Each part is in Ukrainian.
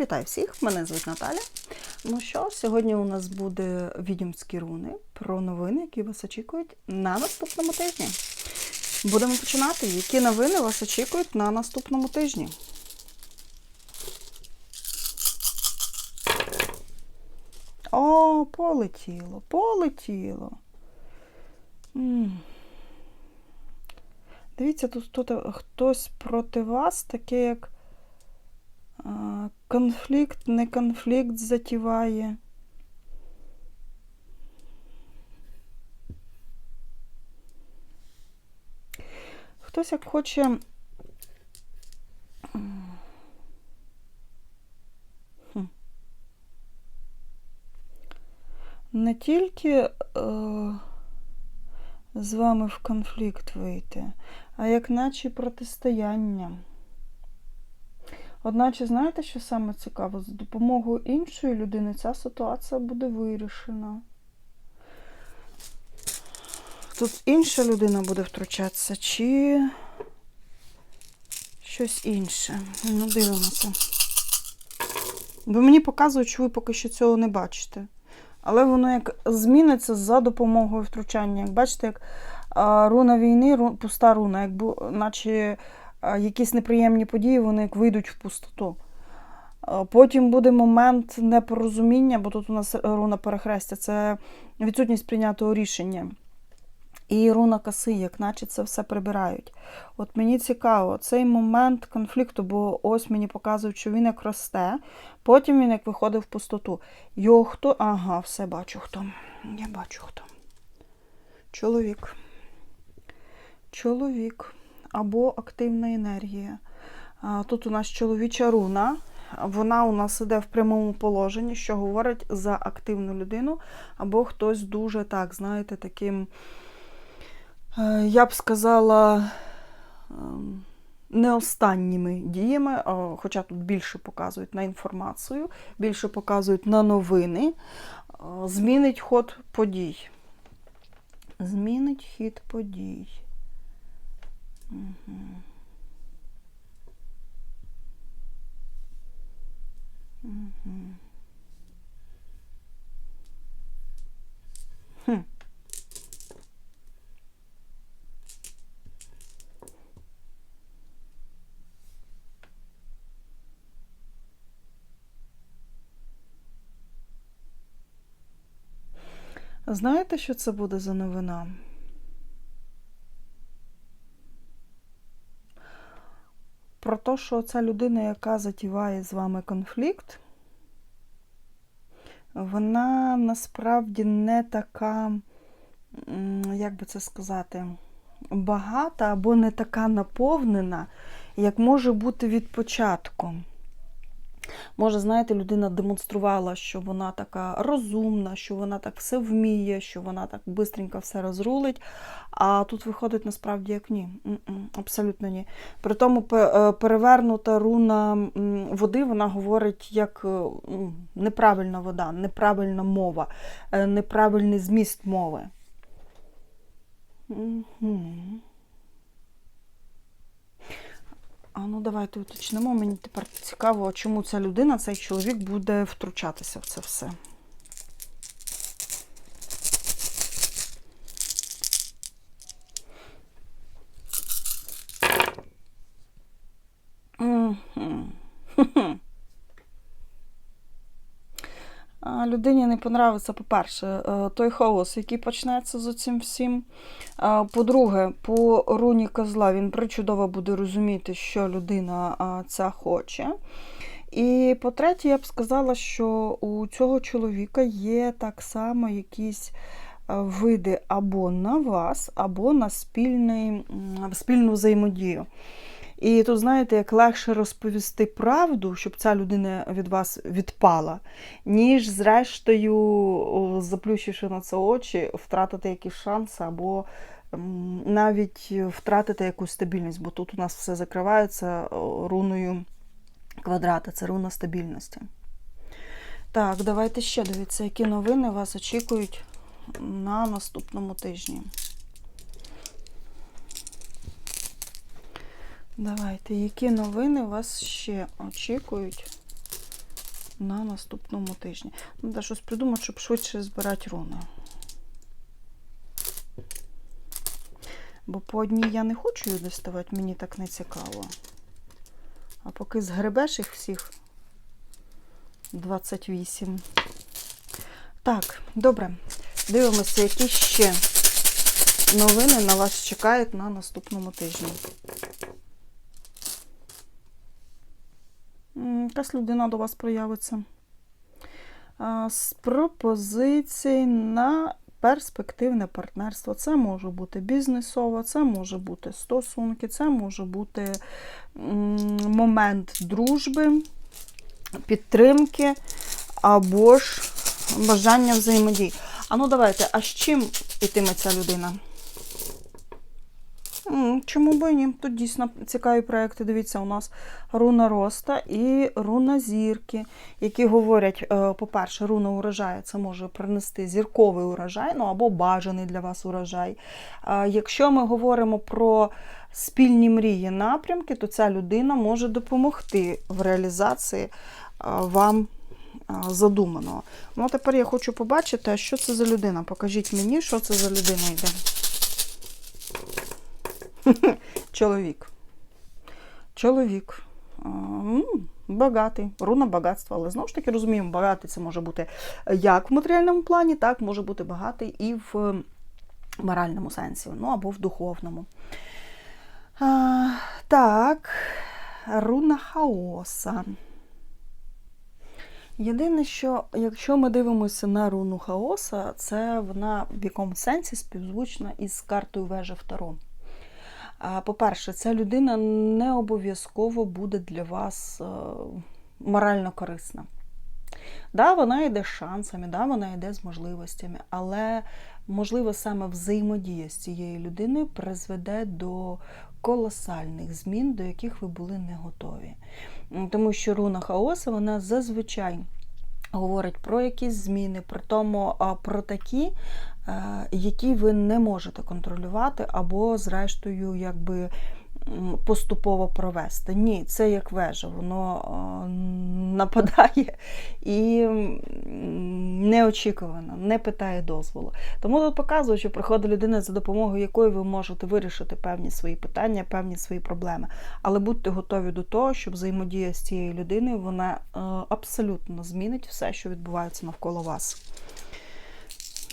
Вітаю всіх! Мене звуть Наталя. Ну що, сьогодні у нас буде відьомські руни про новини, які вас очікують на наступному тижні. Будемо починати. Які новини вас очікують на наступному тижні? О, полетіло, полетіло. Дивіться, тут, хтось проти вас, таке як конфлікт, не конфлікт затіває. Хтось як хоче. Не тільки е, з вами в конфлікт вийти, а як наче протистояння. Одначе, знаєте, що саме цікаво? З допомогою іншої людини ця ситуація буде вирішена. Тут інша людина буде втручатися, чи щось інше. Ну, дивимося. Бо мені показують, що ви поки що цього не бачите. Але воно як зміниться за допомогою втручання. Як бачите, як руна війни, пуста руна, якби, наче якісь неприємні події, вони як вийдуть в пустоту. Потім буде момент непорозуміння, бо тут у нас руна перехрестя, це відсутність прийнятого рішення. І руна коси, як наче це все прибирають. От мені цікаво, цей момент конфлікту, бо ось мені показують, що він як росте, потім він як виходить в пустоту. Його хто? Ага, все бачу хто. Я бачу хто. Чоловік. Чоловік. Або активна енергія. Тут у нас чоловіча руна. Вона у нас іде в прямому положенні, що говорить за активну людину, або хтось дуже так, знаєте, таким. Е, я б сказала, ем, не останніми діями, хоча тут більше показують на інформацію, більше показують на новини, е, змінить ход подій. Змінить хід подій. Знаєте, що це буде за новина? Те, що ця людина, яка затіває з вами конфлікт, вона насправді не така, як би це сказати, багата або не така наповнена, як може бути від початку. Може, знаєте, людина демонструвала, що вона така розумна, що вона так все вміє, що вона так швидко все розрулить. А тут виходить насправді як ні. Абсолютно ні. При тому е, перевернута руна води, вона говорить як е, неправильна вода, неправильна мова, е, неправильний зміст мови. Мгм. А ну давайте уточнимо. Мені тепер цікаво, чому ця людина, цей чоловік буде втручатися в це все. Мгм. А, Людині не понравиться, по-перше, е, той хаос, який почнеться з цим всім. По-друге, по руні козла він причудово буде розуміти, що людина ця хоче. І по-третє, я б сказала, що у цього чоловіка є так само якісь е, види або на вас, або на спільний, спільну взаємодію. І тут, знаєте, як легше розповісти правду, щоб ця людина від вас відпала, ніж, зрештою, заплющивши на це очі, втратити якісь шанси або навіть втратити якусь стабільність, бо тут у нас все закривається руною квадрата, це руна стабільності. Так, давайте ще дивіться, які новини вас очікують на наступному тижні. Давайте, які новини вас ще очікують на наступному тижні. Треба щось придумати, щоб швидше збирати руни. Бо по одній я не хочу їх доставати, мені так не цікаво. А поки згребеш їх всіх 28. Так, добре. Дивимося, які ще новини на вас чекають на наступному тижні. Якась людина до вас проявиться. З пропозицій на перспективне партнерство. Це може бути бізнесово, це може бути стосунки, це може бути момент дружби, підтримки або ж бажання взаємодії. А ну давайте, а з чим ітиме ця людина? Чому би ні? Тут дійсно цікаві проекти. Дивіться, у нас руна роста і руна зірки, які говорять, е, по-перше, руна урожаю це може принести зірковий урожай, ну або бажаний для вас урожай. Якщо ми говоримо про спільні мрії напрямки, то ця людина може допомогти в реалізації е, вам е, задуманого. Ну, а тепер я хочу побачити, що це за людина. Покажіть мені, що це за людина йде. Чоловік. Чоловік. А, Багатий, руна багатства. Але знову ж таки розуміємо, багатий це може бути як в матеріальному плані, так може бути багатий і в моральному сенсі, ну або в духовному. А, так, руна хаоса. Єдине, що якщо ми дивимося на руну хаоса, це вона в якому сенсі співзвучна із картою вежа Второ. По-перше, ця людина не обов'язково буде для вас е, морально корисна. Да, вона йде з шансами, да, вона йде з можливостями, але, можливо, саме взаємодія з цією людиною призведе до колосальних змін, до яких ви були не готові. Тому що руна хаоса, вона зазвичай говорить про якісь зміни, при тому про такі, е, які ви не можете контролювати, або, зрештою, якби поступово провести. Ні, це як вежа, воно е, нападає і неочікувано, не питає дозволу. Тому тут показує, що приходить людина, за допомогою якої ви можете вирішити певні свої питання, певні свої проблеми. Але будьте готові до того, що взаємодія з цією людиною вона е, абсолютно змінить все, що відбувається навколо вас.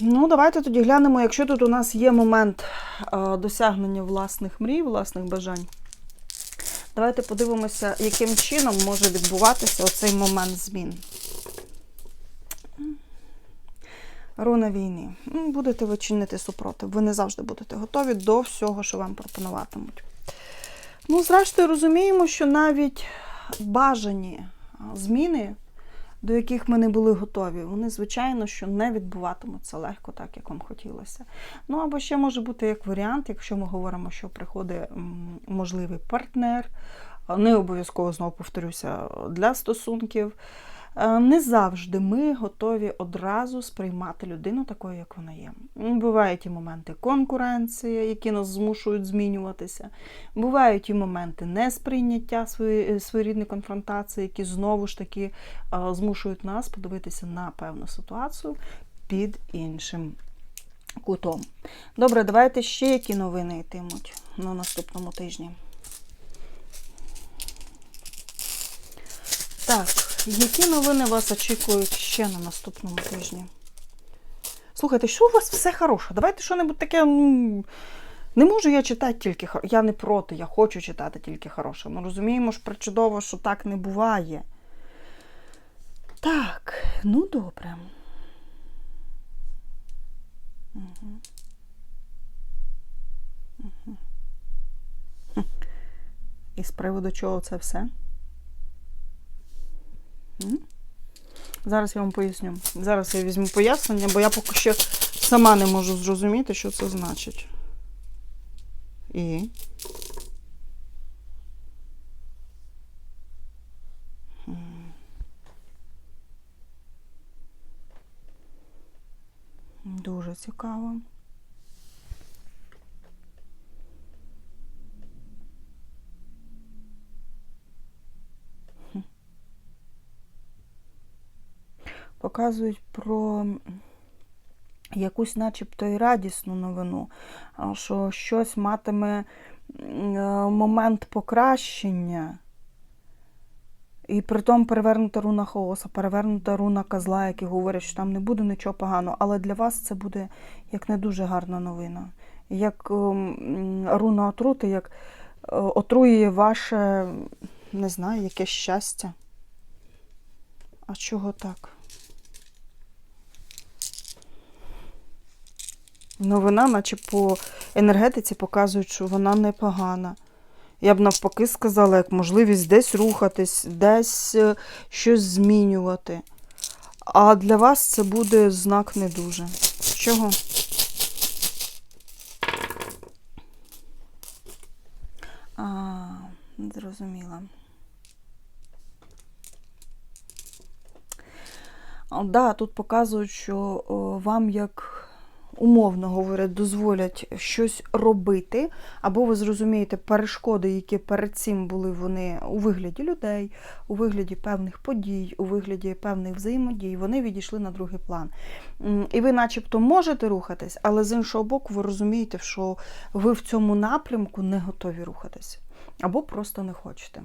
Ну, давайте тоді глянемо, якщо тут у нас є момент е, досягнення власних мрій, власних бажань. Давайте подивимося, яким чином може відбуватися оцей момент змін. Руна війни. Будете ви чинити супротив. Ви не завжди будете готові до всього, що вам пропонуватимуть. Ну, зрештою, розуміємо, що навіть бажані зміни, до яких ми не були готові, вони, звичайно, що не відбуватимуться легко, так, як вам хотілося. Ну, або ще може бути як варіант, якщо ми говоримо, що приходить можливий партнер, не обов'язково, знову повторюся, для стосунків. Е, Не завжди ми готові одразу сприймати людину такою, як вона є. Бувають і моменти конкуренції, які нас змушують змінюватися. Бувають і моменти несприйняття свої- своєрідної конфронтації, які знову ж таки е, змушують нас подивитися на певну ситуацію під іншим кутом. Добре, давайте ще які новини йтимуть на наступному тижні. Так, які новини вас очікують ще на наступному тижні? Слухайте, що у вас все хороше? Давайте що-небудь таке. м, Не можу я читати тільки хор- Я не проти, я хочу читати тільки хороше. Ну розуміємо ж причудово, що так не буває. Так, ну добре. Угу. Угу. І з приводу чого це все? Зараз я вам поясню. Зараз я візьму пояснення, бо я поки що сама не можу зрозуміти, що це значить. І. Дуже цікаво. Показують про якусь начебто і радісну новину, що щось матиме е, момент покращення. І притом перевернута руна хаоса, перевернута руна козла, які говорять, що там не буде нічого поганого. Але для вас це буде як не дуже гарна новина. Як ем, руна отрути, як е, отруює ваше, не знаю, якесь щастя. А чого так? Новина, наче по енергетиці показують, що вона непогана. Я б навпаки сказала, як можливість десь рухатись, десь е, щось змінювати. А для вас це буде знак не дуже. Чого? А, зрозуміла. А, Да, тут показують, що вам як умовно говорять, дозволять щось робити, або ви зрозумієте перешкоди, які перед цим були вони у вигляді людей, у вигляді певних подій, у вигляді певних взаємодій, вони відійшли на другий план. І ви, начебто, можете рухатись, але з іншого боку, ви розумієте, що ви в цьому напрямку не готові рухатись, або просто не хочете.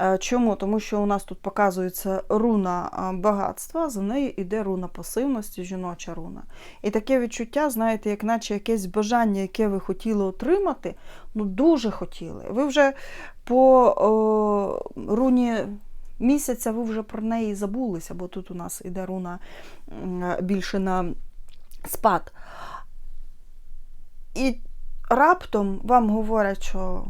Е, Чому? Тому що у нас тут показується руна багатства, за нею йде руна пасивності, жіноча руна. І таке відчуття, знаєте, як наче якесь бажання, яке ви хотіли отримати, ну дуже хотіли. Ви вже по о, руні місяця ви вже про неї забулися, бо тут у нас іде руна більше на спад. І раптом вам говорять, що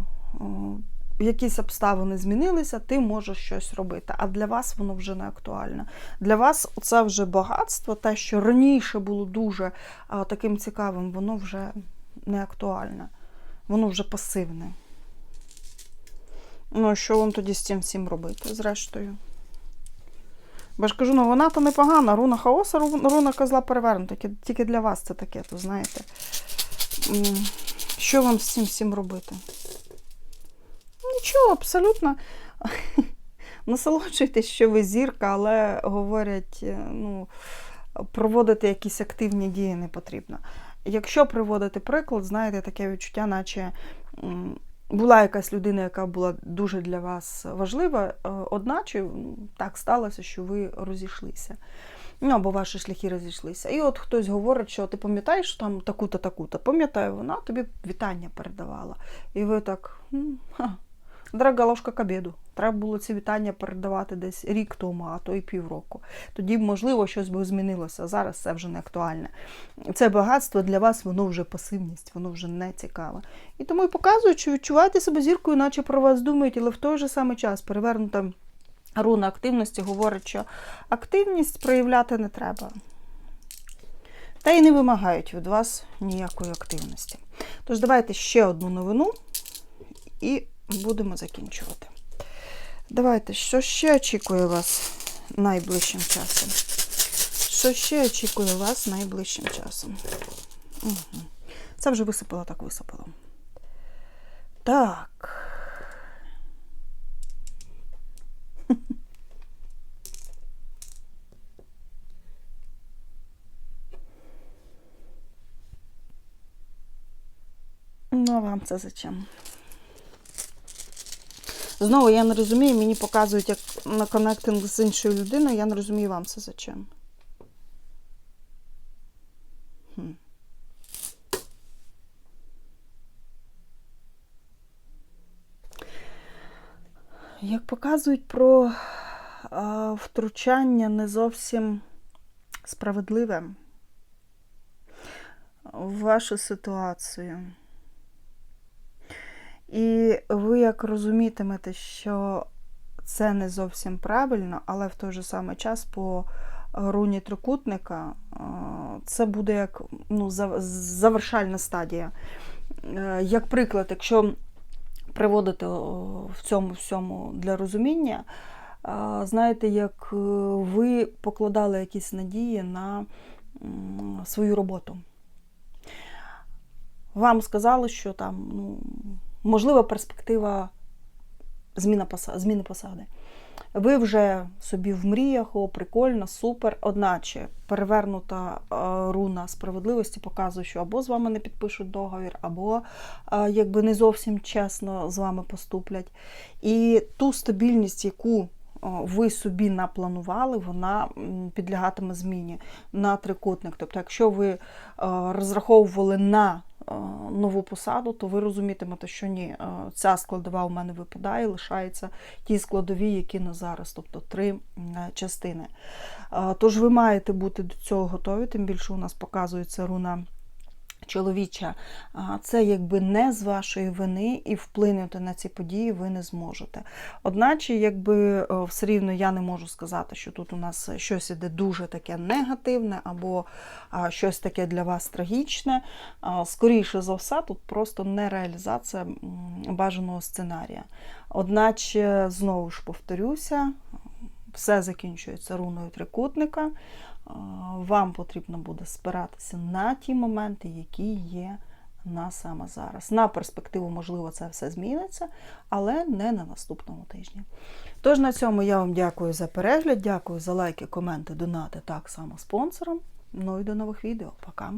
якісь обставини змінилися, ти можеш щось робити. А для вас воно вже не актуально. Для вас це вже багатство, те, що раніше було дуже таким цікавим, воно вже не актуальне, воно вже пасивне. Ну, що вам тоді з цим всім робити, зрештою? Бо ж кажу, ну вона то непогана. Руна хаоса, руна козла перевернута. Тільки для вас це таке, то знаєте. Що вам з цим всім робити? Нічого, абсолютно. Насолоджуйтесь, що ви зірка, але говорять, е, ну, проводити якісь активні дії не потрібно. Якщо приводити приклад, знаєте, таке відчуття, наче була якась людина, яка була дуже для вас важлива, е, одначе так сталося, що ви розійшлися. Ну, або ваші шляхи розійшлися. І от хтось говорить, що ти пам'ятаєш там таку-то, таку-то. Пам'ятаю, вона тобі вітання передавала. І ви так. «М, ха, Дорога ложка к обіду. Треба було ці вітання передавати десь рік тому, а то і півроку. Тоді, можливо, щось би змінилося. Зараз це вже не актуальне. Це багатство для вас, воно вже пасивність, воно вже не цікаве. І тому і показують, що відчуваєте себе зіркою, наче про вас думають, але в той же самий час перевернута руна активності говорить, що активність проявляти не треба. Та й не вимагають від вас ніякої активності. Тож давайте ще одну новину і будемо закінчувати. Давайте, що ще очікує вас найближчим часом? Що ще очікує вас найближчим часом? Угу. Це вже висипало, так висипало. Так. Ну, а вам це зачем? Знову я не розумію, мені показують як на коннектинг з іншою людиною, я не розумію вам це зачем. Хм. Як показують про а, втручання не зовсім справедливе в вашу ситуацію. І ви як розумітимете, що це не зовсім правильно, але в той же самий час по руні трикутника е, це буде як ну, завершальна стадія. Е, Як приклад, якщо приводити в цьому всьому для розуміння, е, знаєте, як ви покладали якісь надії на свою роботу. Вам сказали, що там ну, можлива перспектива зміни посади. Ви вже собі в мріях, о, прикольно, супер. Одначе перевернута е, руна справедливості показує, що або з вами не підпишуть договір, або е, якби не зовсім чесно з вами поступлять. І ту стабільність, яку о, ви собі напланували, вона підлягатиме зміні на трикутник. Тобто, якщо ви е, розраховували на е, нову посаду, то ви розумітимете, що ні, е, ця складова у мене випадає, лишаються ті складові, які на зараз, тобто три частини. Е, Тож ви маєте бути до цього готові, тим більше у нас показується руна. Чоловіча, це якби не з вашої вини, і вплинути на ці події ви не зможете. Одначе, якби все рівно я не можу сказати, що тут у нас щось іде дуже таке негативне, або щось таке для вас трагічне. Скоріше за все, тут просто нереалізація м, бажаного сценарія. Одначе, знову ж повторюся, все закінчується руною трикутника. Вам потрібно буде спиратися на ті моменти, які є на саме зараз. На перспективу, можливо, це все зміниться, але не на наступному тижні. Тож на цьому я вам дякую за перегляд, дякую за лайки, коменти, донати, так само спонсорам. Ну і до нових відео. Пока!